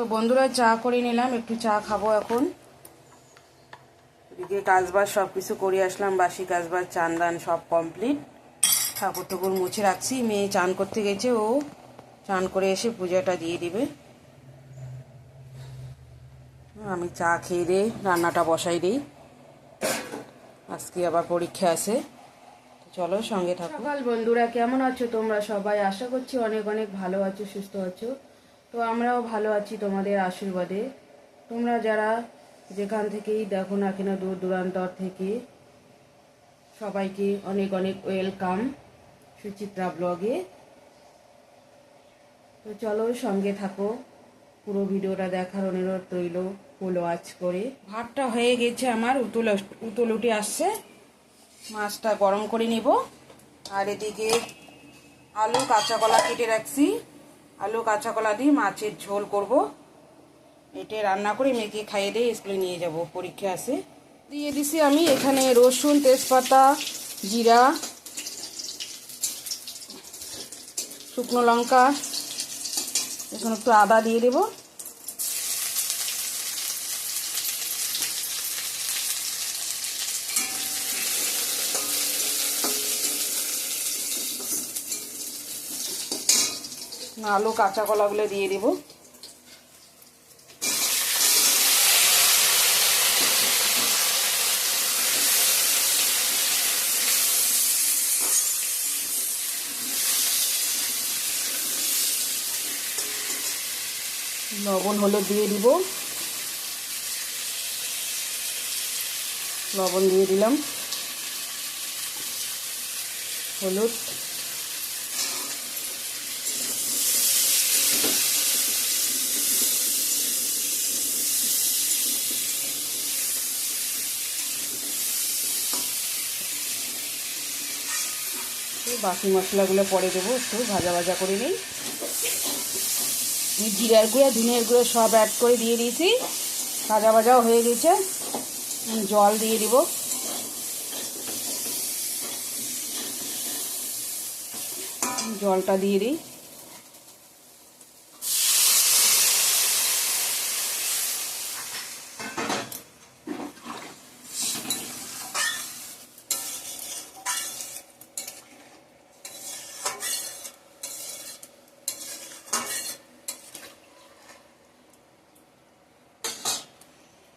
তো বন্ধুরা চা করে নিলাম, একটু চা খাব এখন। এদিকে কাজবাজ সব কিছু করে আসলাম, বাসি কাজবাজ চান দান সব কমপ্লিট ঠাকুর ঠাকুর মুছে রাখছি, মেয়ে চান করতে গেছে, ও চান করে এসে পূজাটা দিয়ে দিবে। আমি চা খেয়ে দিই রান্নাটা বসাই দিই। আজকে আবার পরীক্ষা আছে চলো সঙ্গে থাকো। বন্ধুরা, কেমন আছো তোমরা সবাই? আশা করছি অনেক অনেক ভালো আছো, সুস্থ আছো। তো আমরাও ভালো আছি তোমাদের আশীর্বাদে। তোমরা যারা যেখান থেকেই দেখো না কেন, দূর দূরান্তর থেকে, সবাইকে অনেক অনেক ওয়েলকাম সুচিত্রা ব্লগে। তো চলো সঙ্গে থাকো, পুরো ভিডিওটা দেখার অনুরোধ রইল ফুলো আজ করে। ভাতটা হয়ে গেছে আমার, উতল উতল উঠে আসছে। মাছটা গরম করে নিব। আর এদিকে আলু কাঁচা কলা কেটে রাখছি। আলু, কাঁচা কলা দিয়ে মাছের ঝোল করব। এটে রান্না করে মেয়েকে খাইয়ে দিয়ে স্কুলে নিয়ে যাব, পরীক্ষা আছে। দিয়ে দিছি আমি এখানে রসুন, তেজপাতা, জিরা, শুকনো লঙ্কা, এখন একটু আদা দিয়ে দেবো। আলু কাঁচা কলাগুলো দিয়ে দিব। লবণ হলুদ দিয়ে দিব। লবণ দিয়ে দিলাম। হলুদ। বাকি মশলাগুলো পরে দেবো, একটু ভাজা ভাজা করে নিই। জিরার গুঁড়ো ধনের গুঁড়ো সব অ্যাড করে দিয়ে দিয়েছি। ভাজা ভাজাও হয়ে গেছে। জল দিয়ে দিব। জলটা দিয়ে দিই।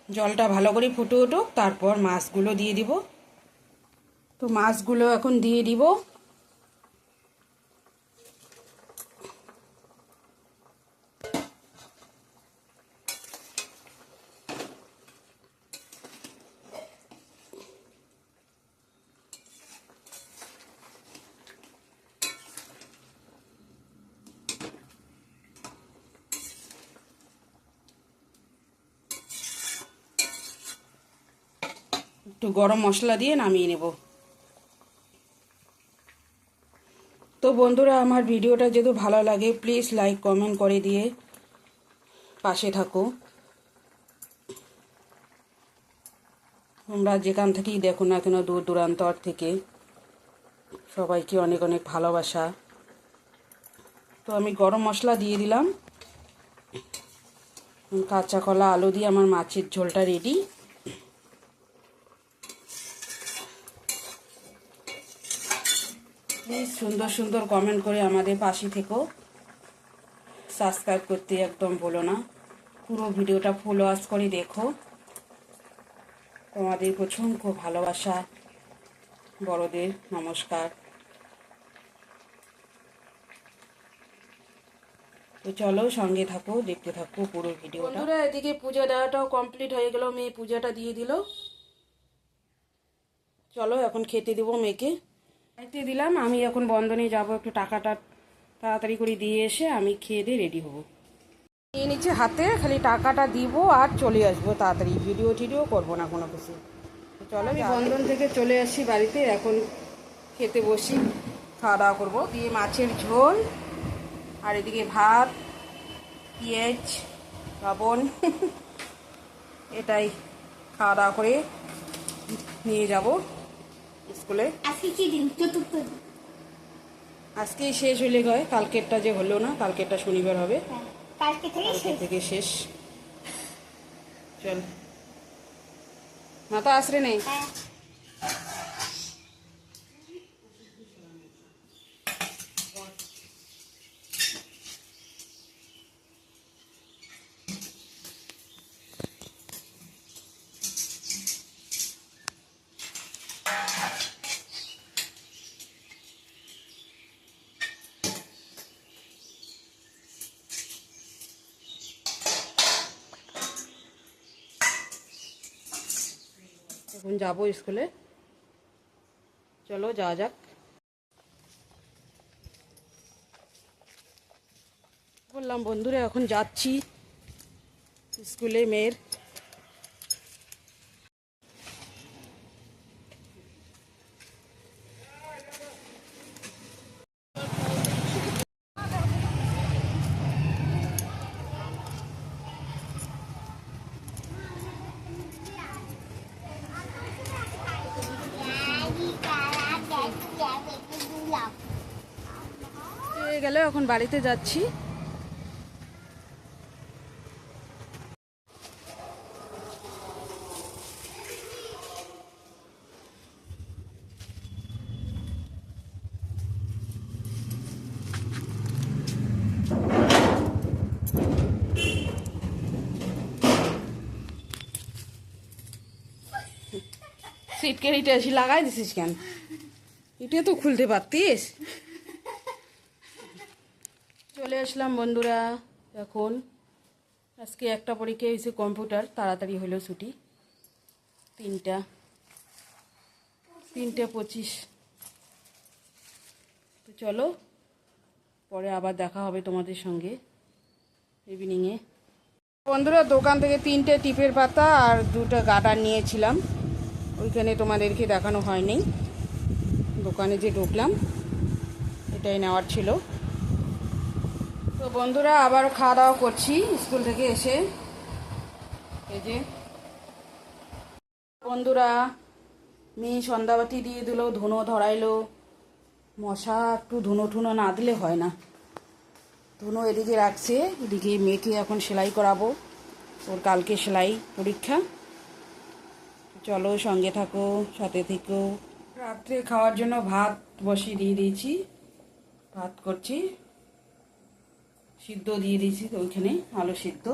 জলটা ভালো করে ফুটে উঠুক তারপর মাছগুলো দিয়ে দিব। তো মাছগুলো এখন দিয়ে দিব। একটু গরম মশলা দিয়ে নামিয়ে নেব। তো বন্ধুরা, আমার ভিডিওটা যদি ভালো লাগে প্লিজ লাইক কমেন্ট করে দিয়ে পাশে থাকো। তোমরা যেখান থেকেই দেখো না কেন, দূর দূরান্তর থেকে সবাইকে অনেক অনেক ভালোবাসা। তো আমি গরম মশলা দিয়ে দিলাম। কাঁচা কলা, আলু দিয়ে আমার মাছের ঝোলটা রেডি প্লিজ সুন্দর সুন্দর কমেন্ট করে আমাদের পাশে থেকো। সাবস্ক্রাইব করতে একদম বলো না। পুরো ভিডিওটা ফুল করে দেখো। তোমাদের অসংখ্য ভালোবাসা। বড়দের, নমস্কার। তো চলো সঙ্গে থাকো, দেখতে থাকো পুরো ভিডিওটা। এদিকে পূজা দেওয়াটাও কমপ্লিট হয়ে গেল। মেয়ে পূজাটা দিয়ে দিল। চলো, এখন খেতে দেবো মেয়েকে। খাইতে দিলাম আমি এখন বন্ধনে যাব একটু টাকাটা তাড়াতাড়ি করে দিয়ে এসে আমি খেয়ে দিয়ে রেডি হব। নিয়ে নিচ্ছে হাতে খালি টাকাটা দিব আর চলে আসব তাড়াতাড়ি। ভিডিও টিডিও করব না কোনো কিছু। চলো আমি বন্ধন থেকে চলে আসি বাড়িতে এখন খেতে বসি। খাওয়া দাওয়া করব। দিয়ে মাছের ঝোল আর এদিকে ভাত পেঁয়াজ লবণ এটাই। খাওয়া দাওয়া করে নিয়ে যাব। স্কুলে? আজকে কি দিন? চতুর্থ দিন। আজকেই শেষ হলে হয় কালকেরটা যে হলো না কালকেরটা শনিবার হবে। হ্যাঁ কালকে থেকে শেষ। থেকে শেষ। চল। মাথা আশ্রে নেই? এখন যাব স্কুলে। চলো যাওয়া যাক। বললাম বন্ধুরা এখন যাচ্ছি স্কুলে মেয়ের হয়ে গেলে এখন বাড়িতে যাচ্ছি। সিটকে ইটে লাগাই দিছিস কেন? এটা তো খুলতে পারতিস চলে আসলাম বন্ধুরা, এখন আজকে একটা পরীক্ষা হয়েছে কম্পিউটার, তাড়াতাড়ি হলো ছুটি। তিনটা, তিনটে পঁচিশ। তো চলো, পরে আবার দেখা হবে তোমাদের সঙ্গে ইভিনিংয়ে বন্ধুরা, দোকান থেকে তিনটে টিপের পাতা আর দুটো গার্ডার নিয়েছিলাম। ওইখানে তোমাদেরকে দেখানো হয়নি। দোকানে যে ঢুকলাম, এটাই নেওয়ার ছিল। তো বন্ধুরা আবার খাওয়া দাওয়া করছি, স্কুল থেকে এসে। এই যে। বন্ধুরা, মেয়ে সন্ধ্যাবাতি দিয়ে দিল, ধুনো ধরাইলো। মশা একটু ধুনো ঠুনো না দিলে হয় না। ধুনো এদিকে রাখছে, এদিকে মেয়েকে এখন সেলাই করাবো। ওর কালকে সেলাই পরীক্ষা। চলো সঙ্গে থাকো, সাথে থেকো। রাত্রে খাওয়ার জন্য ভাত বসিয়ে দিয়ে দিয়েছি। ভাত করছি। সিদ্ধ দিয়ে দিয়েছি ওইখানে, আলু সিদ্ধ।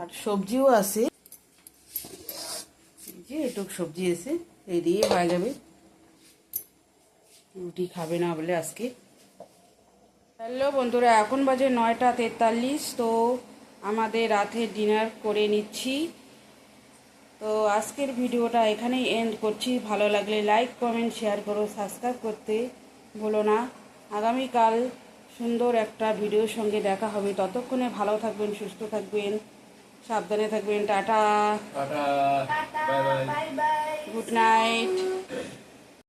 আর সবজিও আছে। যে এটুক সবজি আছে, এই দিয়ে হয়ে যাবে। রুটি খাবে না বলে আজকে। হ্যালো বন্ধুরা, এখন বাজে নয়টা তেতাল্লিশ, তো আমাদের রাতের ডিনার করে নিচ্ছি। তো আজকের ভিডিওটা এখানেই এন্ড করছি। ভালো লাগলে লাইক কমেন্ট শেয়ার করো সাবস্ক্রাইব করতে ভুলো না। আগামীকাল সুন্দর একটা ভিডিওর সঙ্গে দেখা হবে। ততক্ষণে ভালো থাকবেন সুস্থ থাকবেন সাবধানে থাকবেন। টাটা। Good night.